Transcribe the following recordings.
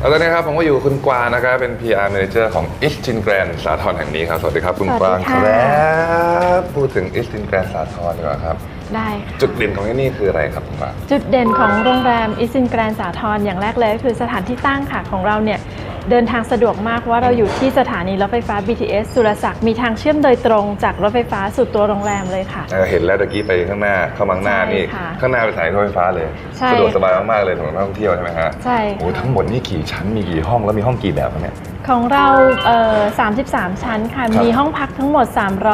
แล้วตอนนี้ครับผมก็อยู่กับคุณกวางนะครับเป็น PR Manager ของ i s t i n Grand สาทรแห่งนี้ครับ สวัสดีครับคุณกวางคสวัสดีรัค่ะบพูดถึง i s t i n Grand สาทรดีกว่าครับ ได้ค่ะ จุดเด่นของที่นี่คืออะไรครับคุณกวางจุดเด่นของโรงแรมอิสินแกรนสาทรอย่างแรกเลยก็คือสถานที่ตั้งค่ะของเราเนี่ยเดินทางสะดวกมากเพราะว่าเราอยู่ที่สถานีรถไฟฟ้า BTS สุรศักดิ์มีทางเชื่อมโดยตรงจากรถไฟฟ้าสู่ตัวโรงแรมเลยค่ะ เอ่อเห็นแล้วตะกี้ไปข้างหน้าเข้ามาข้างหน้าใช่นี่ค่ะข้างหน้าเป็นสถานีรถไฟฟ้าเลยใช่สะดวกสบายมากๆเลยสำหรับนักท่องเที่ยวใช่ไหมฮะใช่โอ้ค่ะทั้งหมดนี่กี่ชั้นมีกี่ห้องแล้วมีห้องกี่แบบครับเนี่ย ของเราเอ่อ33 ชั้นค่ะ ครับ มีห้องพักทั้งหมด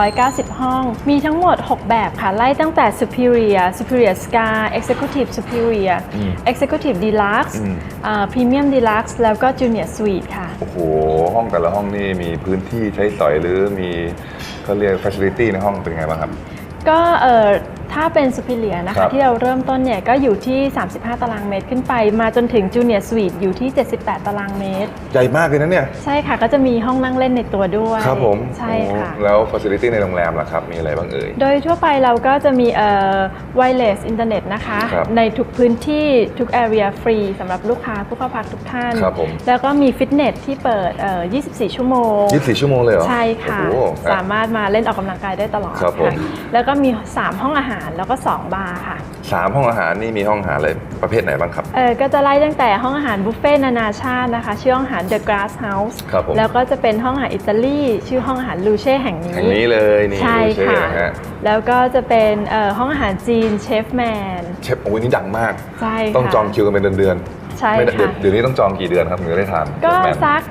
390 ห้อง มีทั้งหมด 6 แบบค่ะ ไล่ตั้งแต่ Superior Superior Scar Executive Superior อืม Executive Deluxe อืมอ่า Premium Deluxe แล้วก็ Junior Suite ค่ะ โอ้โห ห้องแต่ละห้องนี่มีพื้นที่ใช้สอยหรือมีเขาเรียก facility ในห้องเป็นไงบ้างครับ ก็เอ่อ ถ้าเป็น Superior นะครัคะบที่เราเริ่มต้นเนี่ยก็อยู่ที่ 35 ตารางเมตรขึ้นไป มาจนถึง Junior Suite อยู่ที่ 78 ตารางเมตร ใหญ่มากเลยนะเนี่ย ใช่ค่ะก็จะมีห้องนั่งเล่นในตัวด้วยครับผมใช่ค่ะ โอ้แล้ว facility ในโรงแรมล่ะครับ มีอะไรบ้างเอ่ย โดยทั่วไปเราก็จะมีเอ่อ wireless internet นะคะ ครับในทุกพื้นที่ทุก area ฟรีสำหรับลูกค้าผู้เข้าพักทุกท่าน ครับผม แล้วก็มีฟิตเนสที่เปิดเอ่อ24 ชั่วโมง 24 ชั่วโมงเลยเหรอใช่ค่ะ โอ้โห สามารถมาเล่นออกกำลังกายได้ตลอดครับผมะแล้วก็มี 3 ห้องอาหารแล้วก็ 2 บาร์ค่ะสามห้องอาหารนี่มีห้องอาหารอะไรประเภทไหนบ้างครับ เออก็จะไล่ตั้งแต่ห้องอาหารบุฟเฟ่ต์นานาชาตินะคะ ชื่อห้องอาหาร The Grass House ครับผมแล้วก็จะเป็นห้องอาหารอิตาลีชื่อห้องอาหารลูเช่แห่งนี้แห่งนี้เลยนี่ใช่ดูเช่ค่ะ นะฮะแล้วก็จะเป็นเอ่อห้องอาหารจีนเชฟแมนเชฟโอ้ยนี่ดังมาก ใช่ต้องค่ะจองคิวกันเป็นเดือนๆ ใช่ไม่ได้ค่ะ เดี๋ยวนี้ต้องจองกี่เดือนครับถึงจะได้ทานก็แมนสัก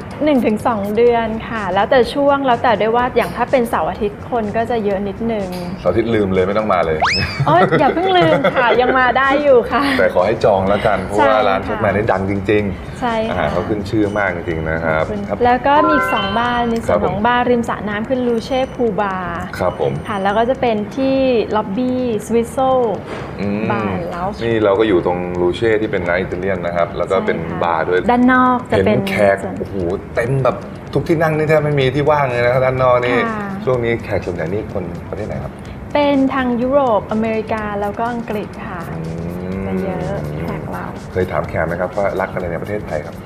1-2 เดือนค่ะ แล้วแต่ช่วงแล้วแต่ด้วยว่าอย่างถ้าเป็นเสาร์อาทิตย์คนก็จะเยอะนิดนึงเสาร์อาทิตย์ลืมเลยไม่ต้องมาเลย โอ๊ยอย่าเพิ่งลืมค่ะ ยังมาได้อยู่ค่ะ แต่ขอให้จองแล้วกัน เพราะว่าใช่ร้านค่ะเชฟแมนนี่ดังจริง ใช่ๆอาหาค่ะรเขาขึ้นชื่อมากจริงๆนะครับครับแล้วก็มีอีกสองบาร์ในส่วนครับผมของบาร์ริมสระน้ำคือลูเช่พูบาร์ครับผมค่ะแล้วก็จะเป็นที่ล็อบบี้สวิสโซอืมบาร์แล้วนี่เราก็อยู่ตรงลูเช่ที่เป็นร้านอิตาเลียนนะครับ แล้วก็เป็นบาร์ด้วยด้านนอกจะเห็นเป็นแขกส่วนโอ้โหเต็มแบบทุกที่นั่งนี่แทบไม่มีที่ว่างเลยนะครับด้านนอกนี่ค่ะช่วงนี้แขกส่วนใหญ่นี่คนประเทศไหนครับ เป็นทางยุโรปอเมริกาแล้วก็อังกฤษค่ะอืมจะเยอะแขก เรา เคยถามแขกไหมครับว่ารักอะไรในประเทศไทยครับ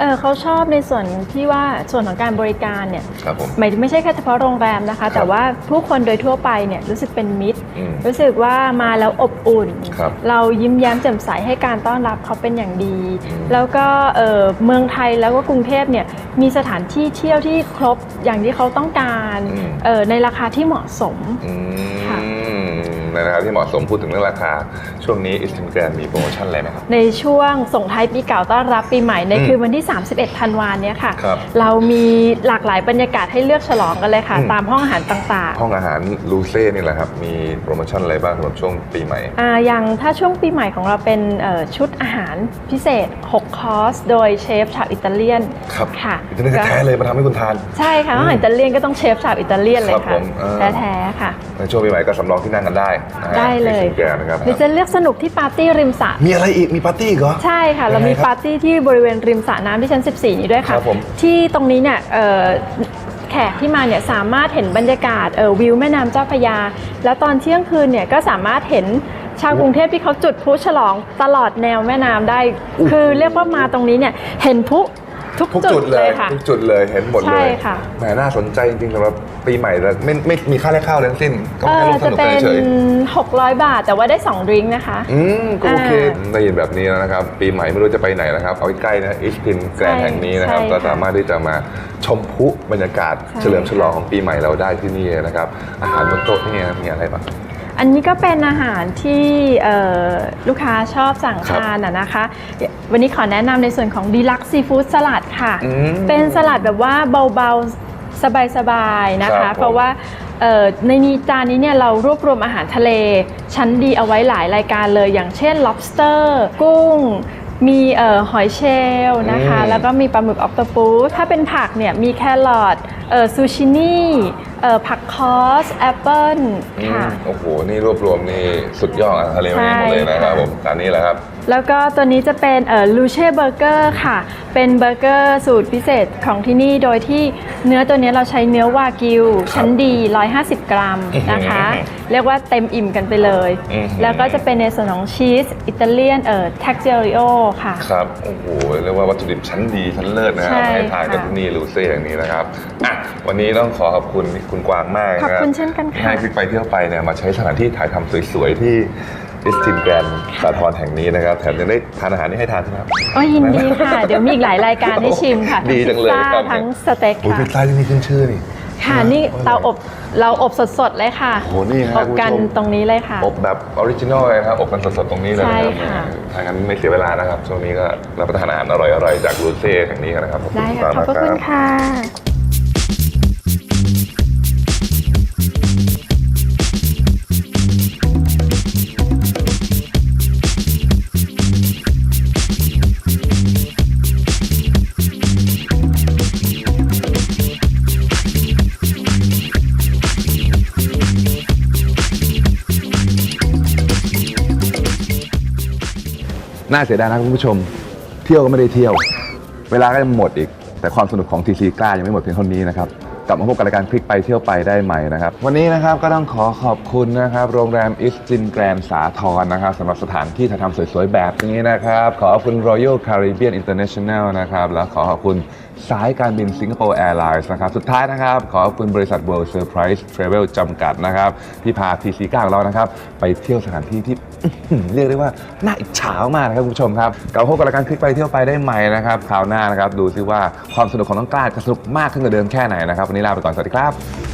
เออเขาชอบในส่วนที่ว่าส่วนของการบริการเนี่ยครับผม หมายถึงไม่ใช่แค่เฉพาะโรงแรมนะคะ แต่ว่าผู้คนโดยทั่วไปเนี่ยรู้สึกเป็นมิตร อืมรู้สึกว่ามาแล้วอบอุ่น ครับเรายิ้มแย้มแจ่มใสให้การต้อนรับเขาเป็นอย่างดี อืม แล้วก็เอ่อเมืองไทยแล้วก็กรุงเทพเนี่ยมีสถานที่เที่ยวที่ครบอย่างที่เขาต้องการเอ่อในราคาที่เหมาะสม อืค่ะมในราคาที่เหมาะสมพูดถึงเรื่องราคา ช่วงนี้อิสตินแกรนมีโปรโมชั่นอะไรไหมครับ ในช่วงส่งท้ายปีเก่าต้อนรับปีใหม่ในอืมคืนวันที่ 31 ธันวาคมเนี้ยค่ะ ครับเรามีหลากหลายบรรยากาศให้เลือกฉลองกันเลยค่ะ อืม ตามห้องอาหารต่างห้องอาหารลูเซ่นี่แหละครับมีโปรโมชั่นอะไรบ้างสำหรับช่วงปีใหม่ๆอ่าอย่างถ้าช่วงปีใหม่ของเราเป็นเอ่อชุดอาหารพิเศษ 6 คอร์ส โดยเชฟชาวอิตาเลียนครับ ค่ะอิตาเลียนแท้ๆเลยมาทำให้คุณทาน ใช่ค่ะอาหารอิตาเลียนก็ต้องเชฟชาวอิตาเลียนเลครัยบค่ะผมเออ แท้ๆค่ะ ในช่วงปีใหม่ก็สำรองที่นั่งกันได้นะฮะได้เลยอิสตินแกรนนะครับหรือจะเลือกสนุกที่ปาร์ตี้ริมสระมีอะไรอีกมีปาร์ตี้อีกเหรอ ใช่ค่ะ เรามียังไงครับปาร์ตี้ที่บริเวณริมสระน้ำที่ชั้น 14 นี้ด้วยค่ะ ครับผม ที่ตรงนี้เนี่ยเอ่อแขกที่มาเนี่ยสามารถเห็นบรรยากาศเอ่อวิวแม่น้ำเจ้าพระยา แล้วตอนเที่ยงคืนเนี่ยก็สามารถเห็นชาวกรุงเทพที่เขาจุดพลุฉลองตลอดแนวแม่น้ำได้ คือเรียกว่ามาตรงนี้เนี่ยเห็นพลุ ทุกทุกจุจุดดเลเลยยค่ะทุกจุดเลยเห็นหมดเลใช่ยค่ะแหมน่าสนใจจริงๆสำหรับปีใหม่แต่ไม่ไม่มีค่าแรกเข้าเลยทั้งสิ้น ก็เอแค่อร่วมสจะนุกเป็กันนเฉย600บาทแต่ว่าได้2ดริงก์นะคะๆอืมก็โอเคอ่าได้ยินแบบนี้แล้วนะครับ ปีใหม่ไม่รู้จะไปไหนนะครับ เอาใกล้ๆนะอิสตินแกรนใช่แห่งนี้นะครับใช่ค่ะก็สามารถที่จะมาชมพลุบรรยากาศใช่เฉลิมฉลองของปีใหม่เราได้ที่นี่นะครับ อาหารบนโต๊ะนี่มีอะไรบ้าง อันนี้ก็เป็นอาหารที่เอ่อลูกค้าชอบสั่งครับทานอะนะคะ วันนี้ขอแนะนำในส่วนของดีลักซีฟู้ดสลัดค่ะอืมเป็นสลัดแบบว่าเบาๆสบายๆนะครัคะบผมเพราะว่าเอ่อในนี้จานนี้เนี่ยเรารวบรวมอาหารทะเล ชั้นดีเอาไว้หลายรายการเลย อย่างเช่น lobster กุ้ง มีเอ่อหอยเชลล์นะคะ อืมแล้วก็มีปลาหมึกออ t ต p ู s ถ้าเป็นผักเนี่ยมีแครอทเอ่อซูชินี่เอ่อผักคอสแอปเปิลค่ะอืมโอ้โห นี่รวบรวมนี่สุดยอดอาหารทะเลวันนี้หมดเลยนะครับใช่ค่ะ ผมจานนี้แหละครับ แล้วก็ตัวนี้จะเป็นเอ่อลูเช่เบอร์เกอร์ค่ะ เป็นเบอร์เกอร์สูตรพิเศษของที่นี่ โดยที่เนื้อตัวนี้เราใช้เนื้อวากิว ชั้นดี 150 กรัมนะคะ เรียกว่าเต็มอิ่มกันไปเลยอื้อหือแล้วก็จะเป็นในส่วนของชีสอิตาเลียนเอ่อแท็กเจอริโอค่ะ ครับ โอ้โห เรียกว่าวัตถุดิบชั้นดีชั้นเลิศนะครับใช่ให้ทานกันค่ะที่นี่ลูเซ่อย่างนี้นะครับอะวันนี้ต้องขอขอบคุณคุณกวางมากนะคขรัอบคุณเช่นกันค่ะให้คลิกไปเที่ยวไปเนี่ยมาใช้สถานที่ถ่ายทำสวยๆที่ อิสตินแกรนสาทรแห่งนี้นะครับแถมยังได้ทานอาหารนี่ให้ทานใช่ไหมครับ โอ้ยยินดีค่ะ เดี๋ยวมีอีกหลายรายการให้ชิมค่ะดีจังเลยทั้งพิซครัซ่าบทั้งสเต็กโอ้ยพิซค่ะซ่าที่นี่ขึ้นชื่อนี่ ค่ะนี่เตาอบเราอบสดๆเลยค่ะโอ้โหนี่ฮะอบกันคุณผู้ชม ตรงนี้เลยค่ะ อบแบบออริจินอลเลยนะครับอบกันสดๆตรงนี้เลยนะใช่ครับค่ะถ้างั้นไม่เสียเวลานะครับช่วงนี้ก็รับประทานอาหารอร่อยๆจากลูเซ่แห่งนี้กันนะครับได้ค่ะมากขอบพระนะคุณรับค่ะ น่าเสียดายนะคุณผู้ชม เที่ยวก็ไม่ได้เที่ยว เวลาก็ยังหมดอีก แต่ความสนุกของทีซีกล้ายังไม่หมดเพียงเท่านี้นะครับ กลับมาพบกับรายการคลิกไปเที่ยวไปได้ใหม่นะครับ วันนี้นะครับก็ต้องขอขอบคุณนะครับ โรงแรมอิสตินแกรนสาทรนะครับสำหรับสถานที่ถ่ายทำสวยๆ แบบนี้นะครับ ขอขอบคุณ Royal Caribbean International นะครับ แล้วขอขอบคุณสายการบินสิงคโปร์แอร์ไลน์นะครับ สุดท้ายนะครับ ขอขอบคุณบริษัท World Surprise Travel จำกัดนะครับ ที่พา TC 9 ของเรานะครับ ไปเที่ยวสถานที่ที่ เรียกได้ว่าน่าอิจฉามากนะครับคุณผู้ชมครับกับพบกับรายการคลิกไปเที่ยวไปได้ใหม่นะครับคราวหน้านะครับดูซิว่าความสนุกของน้องกล้าจะสนุกมากขึ้นกว่าเดิมแค่ไหนนะครับวันนี้ลาไปก่อนสวัสดีครับ